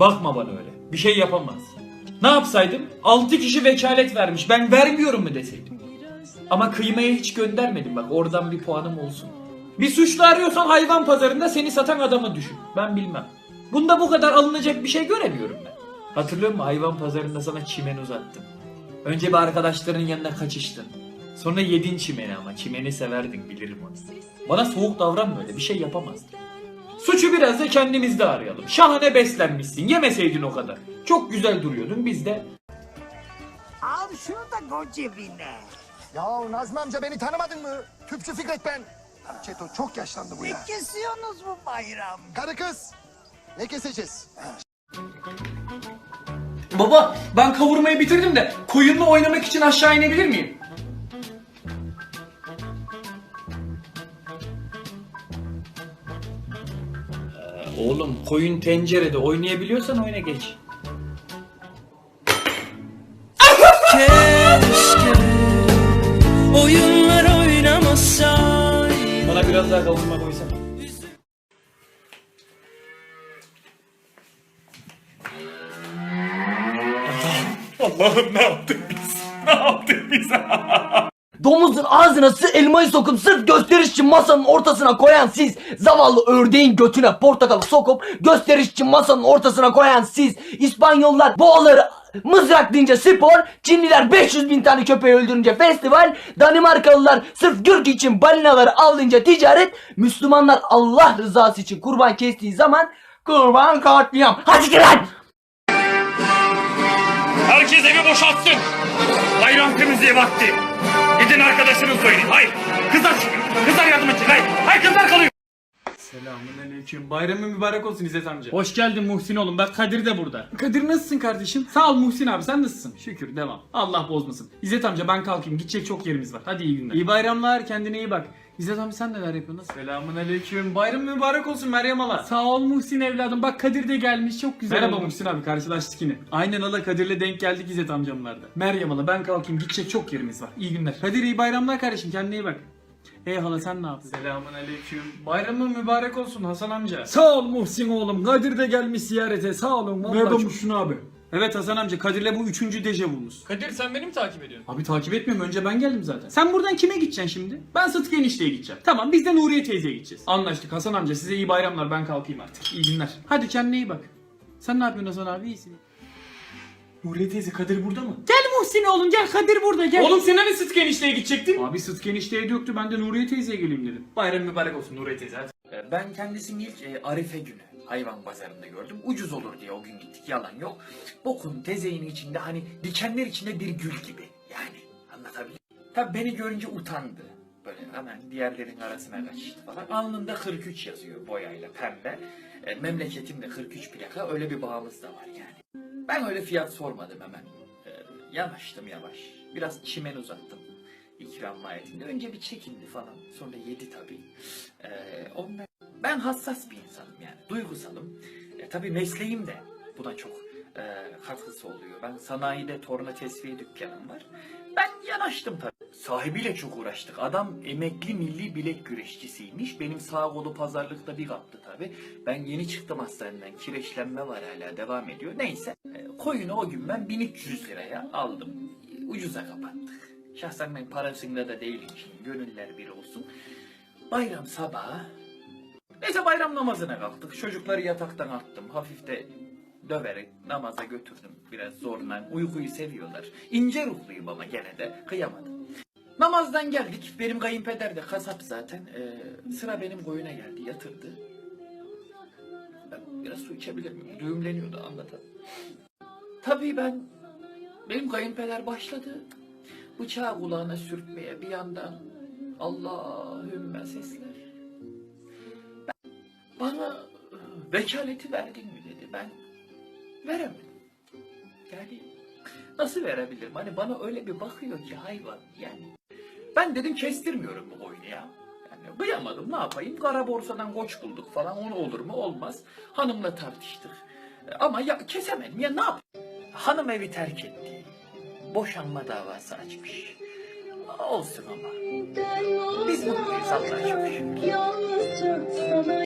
Bakma bana öyle. Bir şey yapamaz. Ne yapsaydım? 6 kişi vekalet vermiş. Ben vermiyorum mu deseydim? Ama kıymaya hiç göndermedim bak. Oradan bir puanım olsun. Bir suçlu arıyorsan hayvan pazarında seni satan adamı düşün. Ben bilmem. Bunda bu kadar alınacak bir şey göremiyorum ben. Hatırlıyor musun hayvan pazarında sana çimen uzattım. Önce bir arkadaşların yanına kaçıştın. Sonra yedin çimeni ama çimeni severdin bilirim onu. Bana soğuk davranma öyle bir şey yapamazdın. Suçu biraz da kendimizde arayalım. Şahane beslenmişsin yemeseydin o kadar. Çok güzel duruyordun biz de. Al şunu da koy cebine. Ya Nazmi amca beni tanımadın mı? Tüpçü Fikret ben. Çeto çok yaşlandı bu Ne ya. kesiyorsunuz bu bayram? Karı kız. Ne keseceğiz? Baba ben kavurmayı bitirdim de koyunla oynamak için aşağı inebilir miyim? Oğlum koyun tencerede oynayabiliyorsan oyna geç. Keşke oyunlar oynamasaydım Bana biraz daha kavurma koysana. Allah'ım ne yaptık biz? Ne yaptık biz? Domuzun ağzına sı elmayı sokup sırf gösteriş için masanın ortasına koyan siz. Zavallı ördeğin götüne portakalı sokup gösteriş için masanın ortasına koyan siz. İspanyollar boğaları mızraklayınca spor, Çinliler 500 bin tane köpeği öldürünce festival, Danimarkalılar sırf gürk için balinaları avlayınca ticaret, Müslümanlar Allah rızası için kurban kestiği zaman kurban katliam. Hadi gir lan! Herkes evi boşaltsın. Temizliği vakti. Gidin arkadaşınızla oynayın. Hayır. Kızlar çıkın. Kızlar yardım edin. Hayır. Hayır kızlar kalıyor. Selamun aleyküm. Bayramın mübarek olsun İzzet amca. Hoş geldin Muhsin oğlum. Bak Kadir de burada. Kadir nasılsın kardeşim? Sağ ol Muhsin abi. Sen nasılsın? Şükür devam. Allah bozmasın. İzzet amca ben kalkayım. Gidecek çok yerimiz var. Hadi iyi günler. İyi bayramlar. Kendine iyi bak. İzzet amca sen neler yapıyorsun? Selamun aleyküm. Bayram mübarek olsun Meryem hala. Sağ ol Muhsin evladım. Bak Kadir de gelmiş. Çok güzel. Merhaba Muhsin abi. Karşılaştık yine. Aynen hala Kadir'le denk geldik İzzet amcamlarda. Meryem hala ben kalkayım. Gidecek çok yerimiz var. İyi günler. Kadir iyi bayramlar kardeşim. Kendine iyi bak. Ey hala sen ne yaptın? Selamun aleyküm. Bayramın mübarek olsun Hasan amca. Sağ ol Muhsin oğlum. Kadir de gelmiş ziyarete. Sağ olun. Merhaba Muhsin abi. Evet Hasan amca Kadir'le bu üçüncü dejavumuz. Kadir sen beni mi takip ediyorsun? Abi takip etmiyorum. Önce ben geldim zaten. Sen buradan kime gideceksin şimdi? Ben Sıtkı enişteye gideceğim. Tamam biz de Nuriye teyzeye gideceğiz. Anlaştık Hasan amca. Size iyi bayramlar. Ben kalkayım artık. İyi günler. Hadi kendine iyi bak. Sen ne yapıyorsun Hasan abi? İyisin. Nuriye teyze Kadir burada mı? Gel Muhsin oğlum gel Kadir burada gel. Oğlum sen hani Sıtkı enişteye gidecektin? Abi Sıtkı enişteye döktü ben de Nuriye teyzeye geleyim dedim. Bayram mübarek olsun Nuriye teyze hadi. Ben kendisini ilk e, Arife günü hayvan pazarında gördüm. Ucuz olur diye o gün gittik yalan yok. Bokun tezeğin içinde hani dikenler içinde bir gül gibi. Yani anlatabiliyor? Tabi beni görünce utandı. Böyle hemen diğerlerin arasına kaçtı falan. Alnında 43 yazıyor boyayla pembe. E, memleketimde 43 plaka öyle bir bağımız da var yani. Ben öyle fiyat sormadım hemen. E, yanaştım yavaş. Biraz çimen uzattım. İkram mahiyetinde. Önce bir çekindi falan. Sonra yedi tabii. E, ondan ben hassas bir insanım yani. Duygusalım. E, tabii mesleğim de buna çok e, katkısı oluyor. Ben sanayide torna tesviye dükkanım var. Ben yanaştım tabii. Sahibiyle çok uğraştık. Adam emekli milli bilek güreşçisiymiş. Benim sağ kolu pazarlıkta bir kaptı tabii. Ben yeni çıktım hastaneden. Kireçlenme var hala devam ediyor. Neyse. E, koyunu o gün ben 1300 liraya aldım. Ucuza kapattık. Şahsen ben parasında da değilim şimdi. Gönüller bir olsun. Bayram sabahı Neyse bayram namazına kalktık. Çocukları yataktan attım. Hafif de döverek namaza götürdüm. Biraz zorla. Uykuyu seviyorlar. İnce ruhluyum ama gene de kıyamadım. Namazdan geldik. Benim kayınpeder de kasap zaten. Ee, sıra benim koyuna geldi. Yatırdı. Ben biraz su içebilir miyim? Düğümleniyordu anlatalım. Tabii ben benim kayınpeder başladı. Bıçağı kulağına sürtmeye bir yandan Allahümme sesler. Bana vekaleti verdin mi dedi. Ben veremedim. Yani nasıl verebilirim? Hani bana öyle bir bakıyor ki hayvan yani. Ben dedim kestirmiyorum bu oyunu ya. Yani kıyamadım ne yapayım? Kara borsadan koç bulduk falan. Onu olur mu? Olmaz. Hanımla tartıştık. Ama ya kesemedim ya ne yap? Hanım evi terk etti. Boşanma davası açmış. Olsun ama. Biz mutluyuz Allah'a şükür.